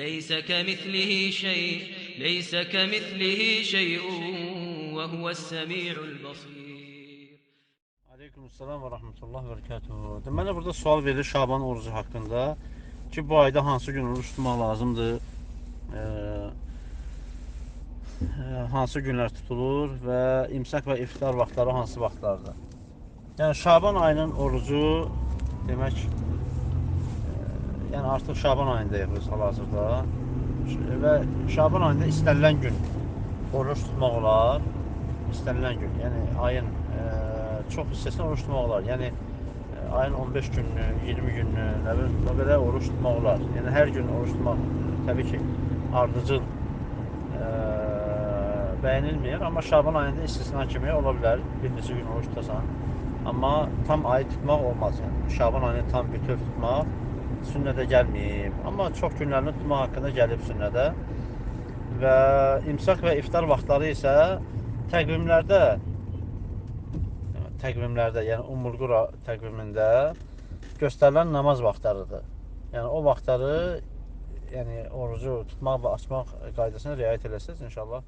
ليس كمثله شيء ليس كمثله شيء وهو السميع البصير Aleykümselam ve rahmetullah ve berekatuhu. Deməli burada sual verilir Şaban orucu haqqında ki bu ayda hansı gün oruç tutmaq lazımdır? Ee, e, hansı günlər tutulur və imsak və iftar vaxtları hansı vaxtlardır? Yəni Şaban ayının orucu demək e, yəni artıq Şaban ayındayıq biz hal-hazırda və Şaban ayında istənilən gün oruç tutmaq olar. İstənilən gün, yəni ayın e, çox hissəsində oruç tutmaq olar. Yəni e, ayın 15 gününü, 20 gününü, nə bilim, o qədər oruç tutmaq olar. Yəni hər gün oruç tutmaq təbii ki, ardıcıl e, bəyənilmir, amma Şaban ayında istisna kimi ola bilər. Bir neçə gün oruç tutasan. Amma tam ayı tutmaq olmaz. Yəni Şaban ayını tam bütöv tutmaq sünnədə gəlməyib. Amma çox günlərini tutmaq haqqında gəlib sünnədə. Və imsak və iftar vaxtları isə təqvimlərdə təqvimlərdə, yəni Ummul Qura təqvimində göstərilən namaz vaxtlarıdır. Yəni o vaxtları yəni orucu tutmaq və açmaq qaydasına riayət eləsəz inşallah